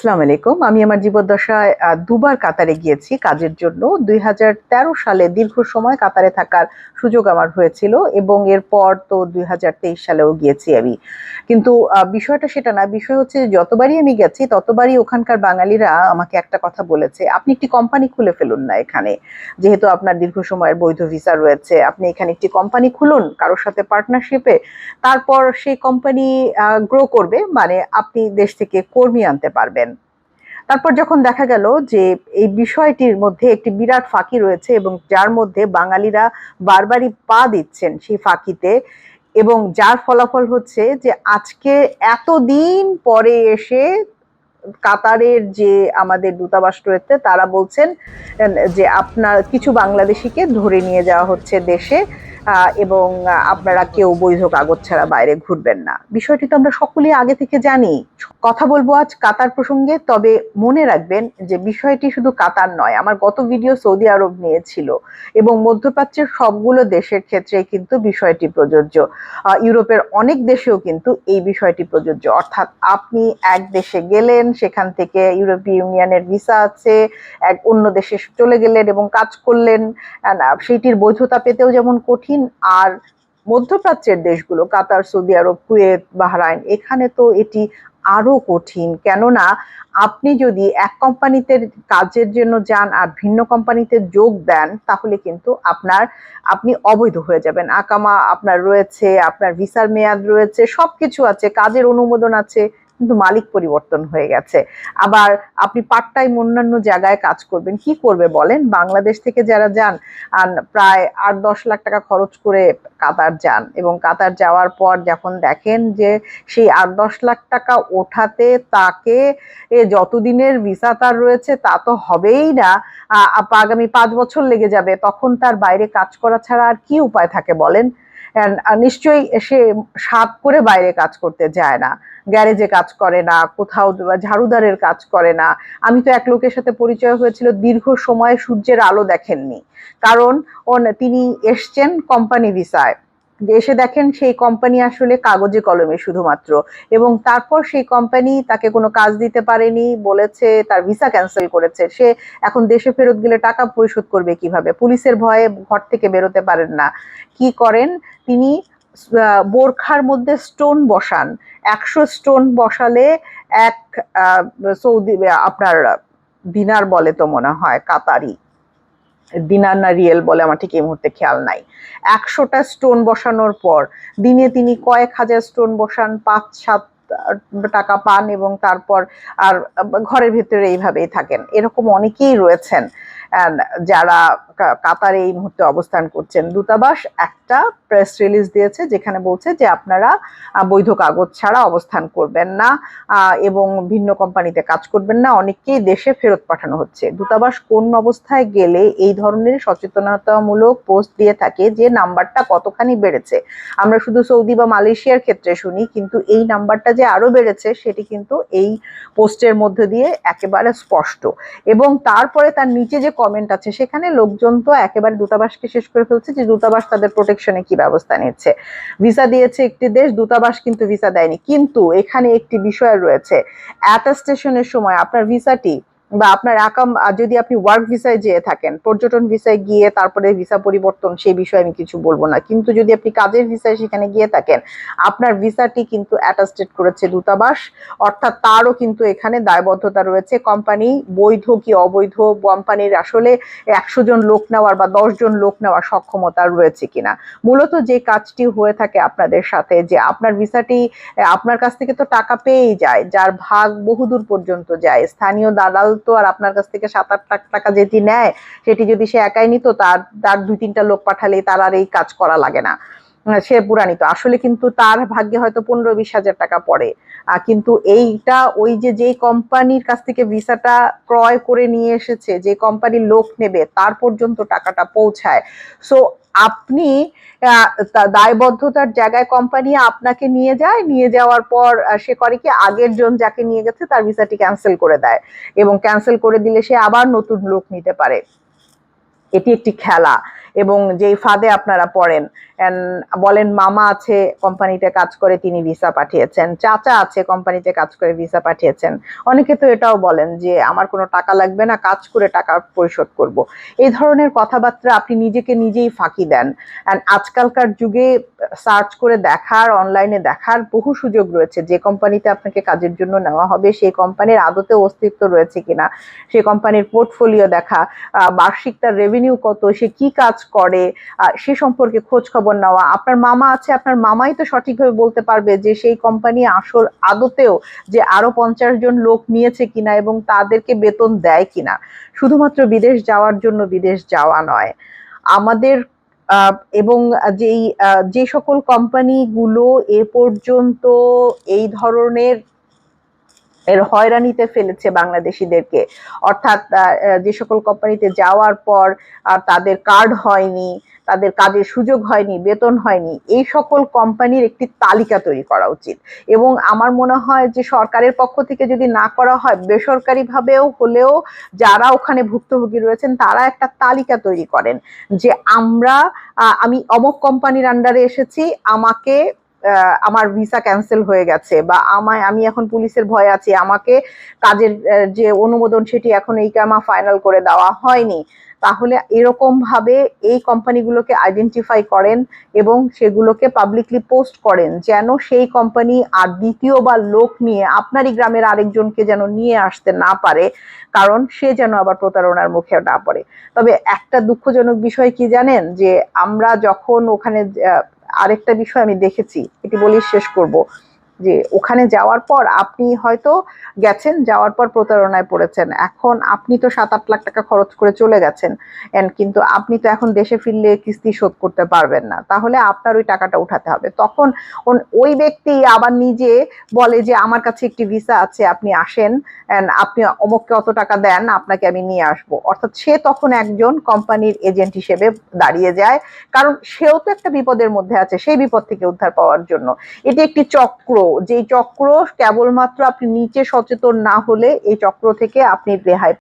আসসালামু আলাইকুম। আমি আমার জীবদ্দশায় দুবার কাতারে গিয়েছি। কাজের জন্য দুই হাজার তেরো সালে দীর্ঘ সময় কাতারে থাকার সুযোগ আমার হয়েছিল এবং এরপর তো দুই হাজার তেইশ সালেও গিয়েছি আমি। কিন্তু বিষয়টা সেটা না, বিষয় হচ্ছে যতবারই আমি গেছি, ততবারই ওখানকার বাঙালিরা আমাকে একটা কথা বলেছে, আপনি একটি কোম্পানি খুলে ফেলুন না এখানে। যেহেতু আপনার দীর্ঘ সময়ের বৈধ ভিসা রয়েছে, আপনি এখানে একটি কোম্পানি খুলুন, কারোর সাথে পার্টনারশিপে। তারপর সেই কোম্পানি গ্রো করবে মানে আপনি দেশ থেকে কর্মী আনতে পারবেন। তারপর যখন দেখা গেল যে এই বিষয়টির মধ্যে একটি বিরাট ফাঁকি রয়েছে এবং যার মধ্যে বাঙালিরা বারবারই পা দিচ্ছেন সেই ফাঁকিতে এবং যার ফলাফল হচ্ছে যে আজকে এতদিন পরে এসে কাতারের যে আমাদের দূতাবাস রয়েছে, তারা বলছেন যে আপনার কিছু বাংলাদেশিকে ধরে নিয়ে যাওয়া হচ্ছে দেশে এবং আপনারা কেউ বৈধ কাগজ ছাড়া বাইরে ঘুরবেন না। বিষয়টি তো আমরা সকলেই আগে থেকে জানি। কথা বলব আজ কাতার প্রসঙ্গে, তবে মনে রাখবেন যে বিষয়টি শুধু কাতার নয়, আমার গত ভিডিও সৌদি আরব নিয়েছিল, এবং মধ্যপ্রাচ্যের সবগুলো দেশের ক্ষেত্রে কিন্তু বিষয়টি প্রযোজ্য। ইউরোপের অনেক দেশেও কিন্তু এই বিষয়টি প্রযোজ্য। অর্থাৎ আপনি এক দেশে গেলেন সেখান থেকে ইউরোপীয় ইউনিয়নের ভিসা আছে, এক অন্য দেশে চলে গেলেন এবং কাজ করলেন। সেইটির বৈধতা পেতেও যেমন কঠিন, আর মধ্যপ্রাচ্যের দেশগুলো, Qatar, Saudi Arab, Kuwait, Bahrain, এখানে তো এটি আরও কঠিন। কেননা, আপনি যদি এক কোম্পানিতে কাজের জন্য যান আর ভিন্ন কোম্পানিতে যোগ দেন, তাহলে কিন্তু আপনার, আপনি অবৈধ হয়ে যাবেন। আকামা আপনার রয়েছে, আপনার ভিসার মেয়াদ রয়েছে, সবকিছু আছে, কাজের অনুমোদন আছে কিন্তু মালিক পরিবর্তন হয়ে গেছে। আবার আপনি পার্ট টাইম অন্যান্য জায়গায় কাজ করবেন, কি করবে বলেন? বাংলাদেশ থেকে যারা যান প্রায় আট দশ লাখ টাকা খরচ করে কাতার যান এবং কাতার যাওয়ার পর যখন দেখেন যে সেই আট দশ লাখ টাকা ওঠাতে তাকে যতদিনের ভিসা তার রয়েছে তা তো হবেই না। আগামী পাঁচ বছর লেগে যাবে, তখন তার বাইরে কাজ করা ছাড়া আর কি উপায় থাকে বলেন? নিশ্চয়ই সে সাপ করে বাইরে কাজ করতে যায় না। গ্যারেজে কাজ করে না, কোথাও ঝাড়ুদারের কাজ করে না। আমি তো এক লোকের সাথে পরিচয় হয়েছিল, দীর্ঘ সময় সূর্যের আলো দেখেননি। কারণ তিনি এসছেন কোম্পানি ভিসায় এসে দেখেন সেই কোম্পানি আসলে কাগজে কলমে শুধুমাত্র। এবং তারপর সেই কোম্পানি তাকে কোনো কাজ দিতে পারেনি, বলেছে তার ভিসা ক্যান্সেল করেছে। সে এখন দেশে ফেরত গেলে টাকা পরিশোধ করবে কীভাবে? পুলিশের ভয়ে ঘর থেকে বেরোতে পারেন না। কি করেন? তিনি বোরখার মধ্যে স্টোন বসান। একশো স্টোন বসালে এক সৌদি, আপনার দিনার বলে তো মনে হয়, কাতারি। দিনার না রিয়েল বলে আমার ঠিক এই মুহূর্তে খেয়াল নাই। একশোটা স্টোন বসানোর পর, দিনে তিনি কয়েক হাজার স্টোন বসান পাঁচ সাত টাকা পান এবং তারপর আর ঘরের ভিতরে এইভাবেই থাকেন। এরকম অনেকেই রয়েছেন। যারা কাতারে এই মুহূর্তে অবস্থান করছেন, দূতাবাস একটা প্রেস রিলিজ দিয়েছে যেখানে বলছে যে আপনারা বৈধ কাগজ ছাড়া অবস্থান করবেন না এবং ভিন্ন কোম্পানিতে কাজ করবেন না। অনেককেই দেশে ফেরত পাঠানো হচ্ছে। দূতাবাস কোন অবস্থায় গেলে এই ধরনের সচেতনতামূলক পোস্ট দিয়ে থাকে যে নাম্বারটা কতখানি বেড়েছে? আমরা শুধু সৌদি বা মালয়েশিয়ার ক্ষেত্রে শুনি, কিন্তু এই নাম্বারটা যে আরও বেড়েছে, সেটি কিন্তু এই পোস্টের মধ্যে দিয়ে একেবারে স্পষ্ট। এবং তারপরে তার নিচে যে কমেন্ট আছে। সেখানে লোকজন তো একেবারে দূতাবাসকে শেষ করে ফেলছে যে দূতাবাস তাদের প্রোটেকশনে কি ব্যবস্থা নিচ্ছে। ভিসা দিয়েছে একটি দেশ, দূতাবাস কিন্তু ভিসা দেয়নি। কিন্তু এখানে একটি বিষয় রয়েছে। অ্যাটাস্টেশনের সময় আপনার ভিসাটি বা আপনার আকাম যদি আপনি ওয়ার্ক ভিসায় যেয়ে থাকেন, পর্যটন ভিসায় গিয়ে তারপরে ভিসা পরিবর্তন, সেই বিষয়ে আমি কিছু বলব না। কিন্তু যদি আপনি কাজের ভিসায় সেখানে গিয়ে থাকেন, আপনার ভিসাটি কিন্তু অ্যাটাস্টেড করেছে দূতাবাস, অর্থাৎ তারও কিন্তু এখানে দায়বদ্ধতা রয়েছে। কোম্পানি বৈধ কি অবৈধ, কোম্পানির আসলে একশো জন লোক নেওয়ার বা জন লোক নেওয়ার সক্ষমতা রয়েছে কিনা? মূলত যে কাজটি হয়ে থাকে আপনাদের সাথে, যে আপনার ভিসাটি আপনার কাছ থেকে তো টাকা পেয়েই যায়, যার ভাগ বহুদূর পর্যন্ত যায়। স্থানীয় দালাল তো আর আপনার কাছ থেকে সাত আট লাখ টাকা যেটি নেয়, সেটি যদি সে একাই নিত, তার তার দুই তিনটা লোক পাঠালে তার আর এই কাজ করা লাগে না। সে পুরাণিত। আসলে কিন্তু তার ভাগ্যে হয়তো পনেরো বিশ হাজার টাকা পড়ে। কিন্তু এইটা ওই যে যেই কোম্পানির কাছ থেকে ভিসাটা ক্রয় করে নিয়ে এসেছে, যে কোম্পানির লোক নেবে, তার পর্যন্ত টাকাটা পৌঁছায়। সো আপনি দায়বদ্ধতার জায়গায় কোম্পানি আপনাকে নিয়ে যায়, নিয়ে যাওয়ার পর সে করে কি আগের জন যাকে নিয়ে গেছে, তার ভিসাটি ক্যান্সেল করে দেয়। এবং ক্যান্সেল করে দিলে সে আবার নতুন লোক নিতে পারে। এটি একটি খেলা। এবং যেই ফাঁদে আপনারা পড়েন বলেন মামা আছে কোম্পানিতে কাজ করে, তিনি ভিসা পাঠিয়েছেন, চাচা আছে কোম্পানিতে কাজ করে, ভিসা পাঠিয়েছেন। অনেকে তো এটাও বলেন যে, আমার কোনো টাকা লাগবে না, কাজ করে টাকা পরিশোধ করব। এই ধরনের কথাবার্তা আপনি নিজেকে নিজেই ফাঁকি দেন। অ্যান্ড আজকালকার যুগে সার্চ করে দেখার, অনলাইনে দেখার বহু সুযোগ রয়েছে। যে কোম্পানিতে আপনাকে কাজের জন্য নেওয়া হবে, সেই কোম্পানির আদতে অস্তিত্ব রয়েছে কিনা সেই কোম্পানির পোর্টফোলিও দেখা বার্ষিক তার রেভিনিউ কত, সে কি কাজ করে সে সম্পর্কে খোঁজ খবর নেওয়া। আপনার মামা আছে, আপনার মামাই তো সঠিকভাবে বলতে পারবে যে সেই কোম্পানি আসল আদতেও যে আরও পঞ্চাশ জন লোক নিয়েছে কিনা এবং তাদেরকে বেতন দেয় কিনা। শুধুমাত্র বিদেশ যাওয়ার জন্য বিদেশ যাওয়া নয়। আমাদের এবং যেই যে সকল কোম্পানিগুলো এ পর্যন্ত এই ধরনের এর হয়রানিতে ফেলেছে বাংলাদেশিদেরকে। অর্থাৎ যে সকল কোম্পানিতে যাওয়ার পর তাদের কার্ড হয়নি, তাদের কাজের সুযোগ হয়নি, বেতন হয়নি, এই সকল কোম্পানির একটি তালিকা তৈরি করা উচিত। এবং আমার মনে হয় যে সরকারের পক্ষ থেকে যদি না করা হয়, বেসরকারিভাবেও হলেও যারা ওখানে ভুক্তভোগী রয়েছেন, তারা একটা তালিকা তৈরি করেন যে আমরা আমি অমক কোম্পানির আন্ডারে এসেছি, আমাকে আমার ভিসা ক্যান্সেল হয়ে গেছে বা আমায় আমি এখন পুলিশের ভয় আছি। আমাকে কাজের যে অনুমোদন সেটি এখন এই কামা ফাইনাল করে দেওয়া হয়নি। তাহলে এরকম ভাবে এই কোম্পানিগুলোকে আইডেন্টিফাই করেন এবং সেগুলোকে পাবলিকলি পোস্ট করেন যেন সেই কোম্পানি আর দ্বিতীয়বার লোক নিয়ে আপনারই গ্রামের আরেকজনকে যেন নিয়ে আসতে না পারে, কারণ সে যেন আবার প্রতারণার মুখে না পড়ে। তবে একটা দুঃখজনক বিষয় কি জানেন? যে আমরা যখন ওখানে আরেকটা বিষয় আমি দেখেছি এটি বলেই শেষ করব। যে ওখানে যাওয়ার পর আপনি হয়তো গেছেন, যাওয়ার পর প্রতারণায় পড়েছেন। এখন আপনি তো সাত আট লাখ টাকা খরচ করে চলে গেছেন and কিন্তু আপনি তো এখন দেশে ফিরলে কিস্তি শোধ করতে পারবেন না। তাহলে আপনার ওই টাকাটা উঠাতে হবে। তখন ওই ব্যক্তি আবার নিজে বলে যে, আমার কাছে একটি ভিসা আছে, আপনি আসেন and আপনি অমুককে অত টাকা দেন, আপনাকে আমি নিয়ে আসব। অর্থাৎ সে তখন একজন কোম্পানির এজেন্ট হিসেবে দাঁড়িয়ে যায়। কারণ সেও তো একটা বিপদের মধ্যে আছে, সেই বিপদ থেকে উদ্ধার পাওয়ার জন্য। এটি একটি চক্র যেই চক্র কেবলমাত্র আপনি নিচে সচেতন না হলে এই চক্র থেকে আপনি রেহাই